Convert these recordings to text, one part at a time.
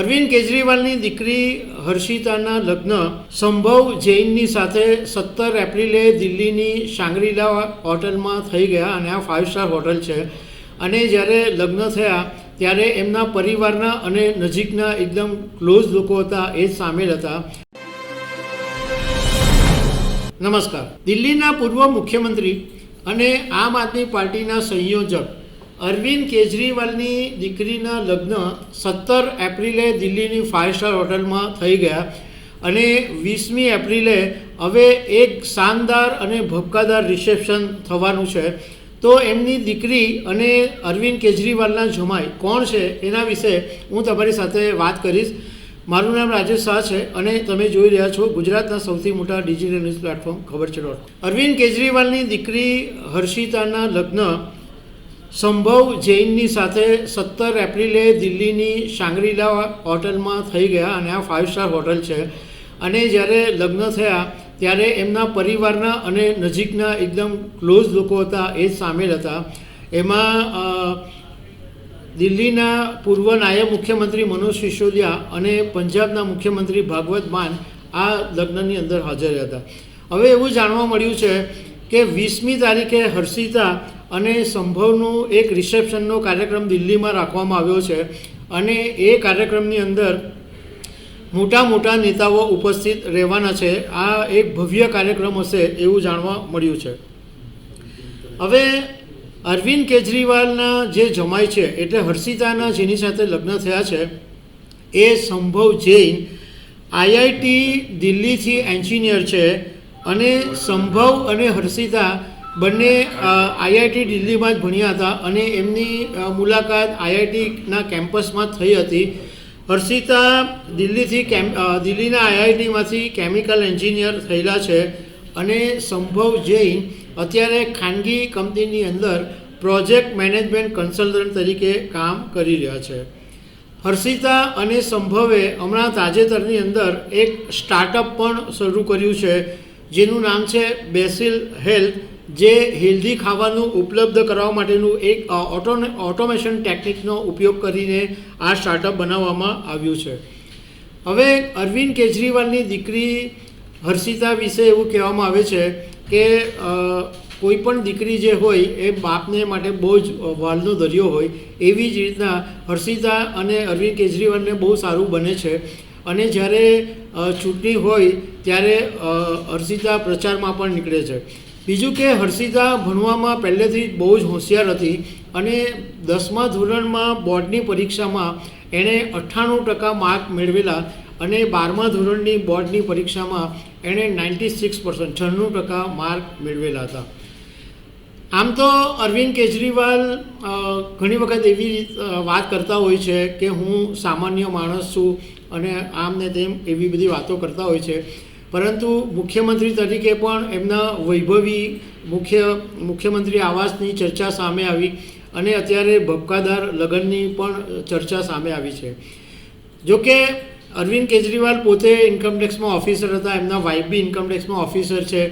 અરવિંદ કેજરીવાલની દીકરી હર્ષિતાના લગ્ન સંભવ જૈનની સાથે સત્તર એપ્રિલે દિલ્હીની શાંગરીલા હોટલમાં થઈ ગયા અને આ ફાઇવ સ્ટાર હોટલ છે. અને જ્યારે લગ્ન થયા, ત્યારે એમના પરિવારના અને નજીકના એકદમ ક્લોઝ લોકો હતા, એ જ સામેલ હતા. નમસ્કાર. દિલ્હીના પૂર્વ મુખ્યમંત્રી અને આમ આદમી પાર્ટીના સંયોજક અરવિંદ કેજરીવાલની દીકરીના લગ્ન સત્તર એપ્રિલે દિલ્હીની ફાઇવ સ્ટાર હોટલમાં થઈ ગયા અને વીસમી એપ્રિલે હવે એક શાનદાર અને ભપકાદાર રિસેપ્શન થવાનું છે. તો એમની દીકરી અને અરવિંદ કેજરીવાલના જમાઈ કોણ છે એના વિશે હું તમારી સાથે વાત કરીશ. મારું નામ રાજેશ શાહ છે અને તમે જોઈ રહ્યા છો ગુજરાતના સૌથી મોટા ડિજિટલ ન્યૂઝ પ્લેટફોર્મ ખબર છે અરવિંદ કેજરીવાલની દીકરી હર્ષિતાના લગ્ન સંભવ જૈનની સાથે સત્તર એપ્રિલે દિલ્હીની શાંગરીલા હોટલમાં થઈ ગયા અને આ ફાઇવ સ્ટાર હોટલ છે. અને જ્યારે લગ્ન થયા, ત્યારે એમના પરિવારના અને નજીકના એકદમ ક્લોઝ લોકો હતા, એ સામેલ હતા. એમાં દિલ્હીના પૂર્વ નાયબ મુખ્યમંત્રી મનોજ સિસોદિયા અને પંજાબના મુખ્યમંત્રી ભાગવત માન આ લગ્નની અંદર હાજર હતા. હવે એવું જાણવા મળ્યું છે કે વીસમી તારીખે હર્ષિતા અને સંભવનું એક રિસેપ્શનનો કાર્યક્રમ દિલ્હીમાં રાખવામાં આવ્યો છે. અને એ કાર્યક્રમની અંદર મોટા મોટા નેતાઓ ઉપસ્થિત રહેવાના છે. આ એક ભવ્ય કાર્યક્રમ હશે એવું જાણવા મળ્યું છે. હવે અરવિંદ કેજરીવાલના જે જમાઈ છે એટલે હર્ષિતાના જેની સાથે લગ્ન થયા છે, એ સંભવ જૈન આઈઆઈટી દિલ્હીથી એન્જિનિયર છે અને સંભવ અને હર્ષિતા બંને આઈઆઈટી દિલ્હીમાં જ ભણ્યા હતા અને એમની મુલાકાત આઈઆઈટીના કેમ્પસમાં થઈ હતી. હર્ષિતા દિલ્હીથી કેમ દિલ્હીના આઈઆઈટીમાંથી કેમિકલ એન્જિનિયર થયેલા છે અને સંભવ જૈન, અત્યારે ખાનગી કંપનીની અંદર પ્રોજેક્ટ મેનેજમેન્ટ કન્સલ્ટન્ટ તરીકે કામ કરી રહ્યા છે. હર્ષિતા અને સંભવે હમણાં તાજેતરની અંદર એક સ્ટાર્ટઅપ પણ શરૂ કર્યું છે, જેનું નામ છે બેસિલ હેલ્થ જે હેલ્ધી ખાવાનું ઉપલબ્ધ કરવા માટેનું એક ઓટો, ઓટોમેશન ટેકનિકનો ઉપયોગ કરીને આ સ્ટાર્ટઅપ બનાવવામાં આવ્યું છે. હવે અરવિંદ કેજરીવાલની દીકરી હર્ષિતા વિશે એવું કહેવામાં આવે છે કે કોઈ પણ દીકરી જે હોય એ બાપને માટે બહુ જ વાલનો દરિયો હોય એવી જ રીતના હર્ષિતા અને અરવિંદ કેજરીવાલને બહુ સારું બને છે. અને જ્યારે ચૂંટણી હોય ત્યારે હર્ષિતા પ્રચારમાં પણ નીકળે છે. બીજું કે હર્ષિતા ભણવામાં પહેલેથી બહુ જ હોશિયાર હતી અને દસમા ધોરણમાં બોર્ડની પરીક્ષામાં એણે અઠ્ઠાણું ટકા માર્ક મેળવેલા અને બારમા ધોરણની બોર્ડની પરીક્ષામાં એણે નાઇન્ટી સિક્સ પર્સન્ટ, છન્નું ટકા માર્ક મેળવેલા હતા. આમ તો અરવિંદ કેજરીવાલ ઘણી વખત એવી વાત કરતા હોય છે કે હું સામાન્ય માણસ છું અને આમ ને તેમ એવી બધી વાતો કરતા હોય છે. પરંતુ મુખ્યમંત્રી તરીકે પણ એમના વૈભવી મુખ્ય મુખ્યમંત્રી આવાસની ચર્ચા સામે આવી અને અત્યારે ભપકાદાર લગ્નની પણ ચર્ચા સામે આવી છે. જોકે અરવિંદ કેજરીવાલ પોતે ઇન્કમટેક્સમાં ઓફિસર હતા, એમના વાઇફ બી ઇન્કમટેક્સમાં ઓફિસર છે.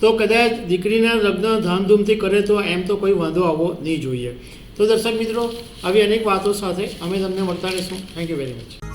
તો કદાચ દીકરીના લગ્ન ધામધૂમથી કરે તો એમ તો કોઈ વાંધો આવવો નહીં જોઈએ. તો દર્શક મિત્રો, આવી અનેક વાતો સાથે અમે તમને મળતા રહીશું. Thank you very much